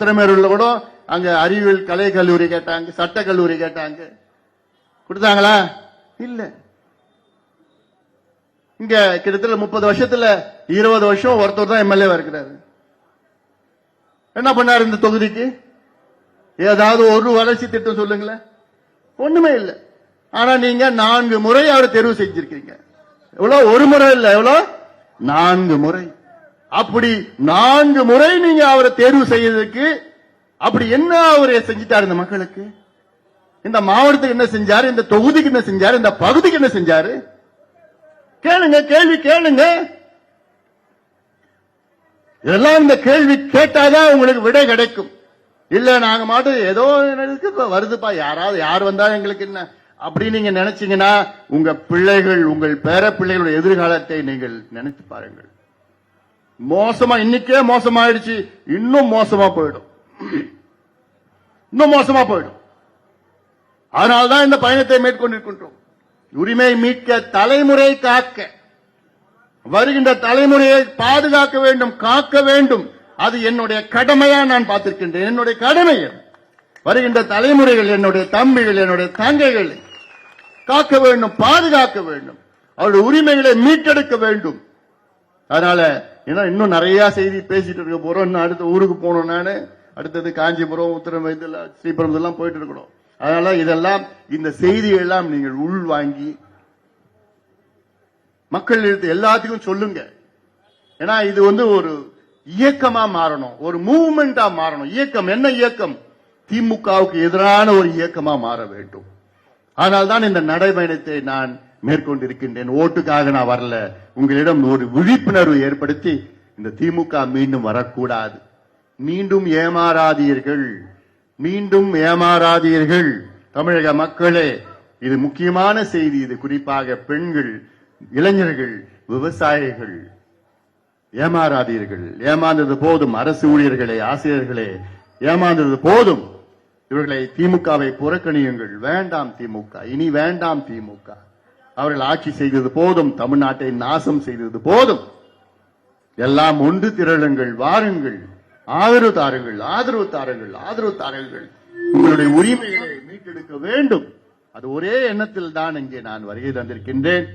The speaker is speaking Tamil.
உத்திரமேரூர்ல கூட அங்க அறிவியல் கலை கல்லூரி கேட்டாங்க சட்ட கல்லூரி கேட்டாங்க. கொடுத்தாங்களா? இல்ல. இங்க கிட்டத்தட்ட முப்பது வருஷத்துல இருபது வருஷம் ஒருத்தர் தான் எம்எல்ஏ இருக்கிறாரு. என்ன பண்ணாரு இந்த தொகுதிக்கு? ஏதாவது ஒரு வளர்ச்சி திட்டம் சொல்லுங்களேன். ஒண்ணுமே இல்ல. ஆனா நீங்க நான்கு முறை அவர் தேர்வு செஞ்சிருக்கீங்க. எவ்வளவு? ஒரு முறை இல்ல. எவ்வளவு? நான்கு முறை. அப்படி நான்கு முறை நீங்க அவரை தேர்வு செய்யறதுக்கு அப்படி என்ன அவர் செஞ்சிட்டாரு இந்த மக்களுக்கு? இந்த மாவட்டத்துக்கு என்ன செஞ்சாரு? இந்த தொகுதிக்கு என்ன செஞ்சாரு? இந்த பகுதிக்கு என்ன செஞ்சாரு? கேளுங்க கேள்வி கேளுங்க. இதெல்லாம் இந்த கேள்வி கேட்டாதான் உங்களுக்கு விடை கிடைக்கும். இல்ல நாங்க மாட்டோம் ஏதோ எனக்கு வருதுப்பா. யாராவது யார் வந்தா எங்களுக்கு என்ன? அப்படி நீங்க நினைச்சீங்கன்னா உங்க பிள்ளைகள் உங்கள் பேர பிள்ளைகளுடைய எதிர்காலத்தை நீங்கள் நினைத்து பாருங்கள். மோசமா இன்னைக்கே மோசமாயிடுச்சு இன்னும் மோசமா போயிடும் இன்னும் மோசமா போயிடும் அதனால்தான் இந்த பயணத்தை மேற்கொண்டிருக்கின்றோம் உரிமை மீட்க தலைமுறை காக்க வருகின்ற தலைமுறையை பாதுகாக்க வேண்டும் காக்க வேண்டும் அது என்னுடைய கடமையா நான் பார்த்திருக்கின்றேன் என்னுடைய கடமை வருகின்ற தலைமுறைகள் என்னுடைய தம்பிகள் என்னுடைய தங்கைகள் காக்க வேண்டும் பாதுகாக்க வேண்டும் அவருடைய உரிமைகளை மீட்டெடுக்க வேண்டும் அதனால ஏன்னா இன்னும் நிறைய செய்தி பேசிட்டு இருக்க போறோம். இன்னும் அடுத்த ஊருக்கு போகணும் நானு. அடுத்தது காஞ்சிபுரம் உத்தரமேதில் ஸ்ரீபுரம் இதெல்லாம் போயிட்டு இருக்கணும். அதனால இதெல்லாம் இந்த செய்தியெல்லாம் எல்லாம் நீங்கள் உள் வாங்கி மக்கள் எல்லாத்துக்கும் சொல்லுங்க. ஏன்னா இது வந்து ஒரு இயக்கமா மாறணும். ஒரு மூவ்மெண்டா மாறணும். இயக்கம் என்ன இயக்கம்? திமுகவுக்கு எதிரான ஒரு இயக்கமா மாற வேண்டும். அதனால்தான் இந்த நடைபயணத்தை நான் மேற்கொண்டிருக்கின்றேன். ஓட்டுக்காக நான் வரல. உங்களிடம் ஒரு விழிப்புணர்வு ஏற்படுத்தி இந்த திமுக மீண்டும் வரக்கூடாது. மீண்டும் ஏமாறாதீர்கள். மீண்டும் ஏமாறாதீர்கள். தமிழக மக்களே இது முக்கியமான செய்தி. இது குறிப்பாக பெண்கள் இளைஞர்கள் விவசாயிகள். ஏமாறாதீர்கள். ஏமாந்தது போதும். அரசு ஊழியர்களே ஆசிரியர்களே ஏமாந்தது போதும். இவர்களை திமுகவை புறக்கணியுங்கள். வேண்டாம் திமுக. இனி வேண்டாம் திமுக. அவர்கள் ஆட்சி செய்தது போதும் தமிழ்நாட்டை நாசம் செய்தது போதும். எல்லாம் ஒன்று திரளுங்கள் வாருங்கள். ஆதரவு தாருங்கள் ஆதரவு தாருங்கள் ஆதரவு தாருங்கள். உங்களுடைய உரிமைகளை மீட்டெடுக்க வேண்டும். அது ஒரே எண்ணத்தில் தான் இங்கே நான் வருகை தந்திருக்கின்றேன்.